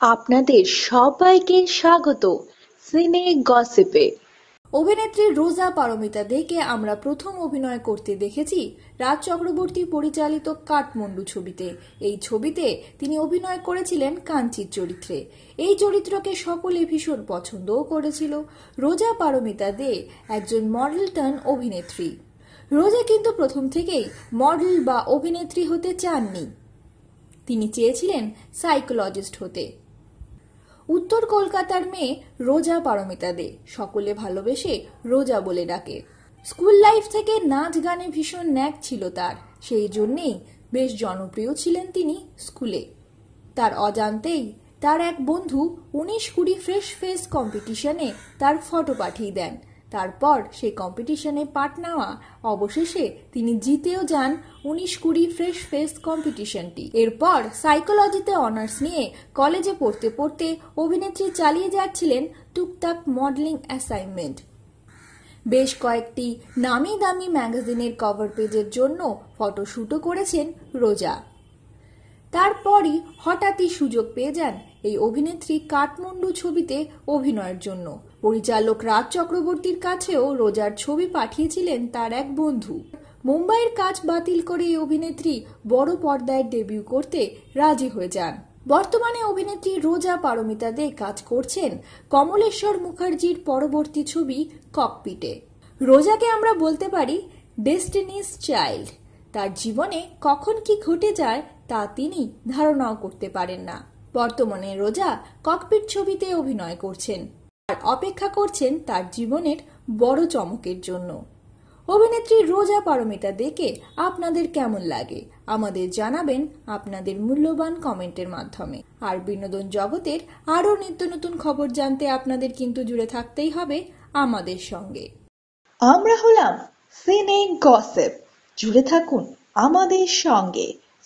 আপনাদের সবাইকে স্বাগত সিনে গসিপে। অভিনেত্রী রোজা পারমিতা দেকে আমরা প্রথম অভিনয় করতে দেখেছি রাজ চক্রবর্তী পরিচালিত কাঠমান্ডু ছবিতে। এই ছবিতে তিনি অভিনয় করেছিলেন কাঞ্চির চরিত্রে। এই চরিত্রকে সকলে ভীষণ পছন্দও করেছিল। রোজা পারমিতা দে একজন মডেল টার্ন অভিনেত্রী। রোজা কিন্তু প্রথম থেকেই মডেল বা অভিনেত্রী হতে চাননি। তিনি চেয়েছিলেন সাইকোলজিস্ট হতে। উত্তর কলকাতার মেয়ে রোজা পারমিতা দে। সকলে ভালোবেসে রোজা বলে ডাকে। স্কুল লাইফ থেকে নাচ গানে ভীষণ ন্যাক ছিল তার। সেই জন্যেই বেশ জনপ্রিয় ছিলেন তিনি স্কুলে। তার অজান্তেই তার এক বন্ধু উনিশ কুড়ি ফ্রেশ ফেস কম্পিটিশনে তার ফটো পাঠিয়ে দেন। তারপর সেই কম্পিটিশনে পাট নেওয়া। অবশেষে তিনি জিতেও যান উনিশ কুড়ি ফ্রেশ ফেস কম্পিটিশনটি এরপর সাইকোলজিতে অনার্স নিয়ে কলেজে পড়তে পড়তে অভিনেত্রী চালিয়ে যাচ্ছিলেন টুকটাক মডেলিং অ্যাসাইনমেন্ট বেশ কয়েকটি নামি দামি ম্যাগাজিনের কভার পেজের জন্য ফটোশ্যুটও করেছেন রোজা। তারপরই হঠাৎই সুযোগ পেয়ে যান এই অভিনেত্রী কাঠমান্ডু ছবিতে অভিনয়ের জন্য। পরিচালক রাজ চক্রবর্তীর কাছেও রোজার ছবি পাঠিয়েছিলেন তার এক বন্ধু। মুম্বাইয়ের কাজ বাতিল করে এই অভিনেত্রী বড় পর্দায় ডেবিউ করতে রাজি হয়ে যান। বর্তমানে অভিনেত্রী রোজা পারমিতা দে কাজ করছেন কমলেশ্বর মুখার্জির পরবর্তী ছবি ককপিটে। রোজাকে আমরা বলতে পারি ডেস্টিনিস চাইল্ড। তার জীবনে কখন কি ঘটে যায় তা তিনি ধারণাও করতে পারেন না। বর্তমানে রোজা ককপিট ছবিতে অভিনয় করছেন। আর অপেক্ষা করছেন তার জীবনের বড় চমকের জন্য। অভিনেত্রী রোজা পারমিতা দেখে আপনাদের কেমন লাগে? আমাদের জানাবেন আপনাদের মূল্যবান কমেন্টের মাধ্যমে। আর বিনোদন জগতের আরও নিত্য নতুন খবর জানতে আপনাদের কিন্তু জুড়ে থাকতেই হবে আমাদের সঙ্গে। আমরা হলাম সিনে গসিপ জুড়ে থাকুন আমাদের সঙ্গে।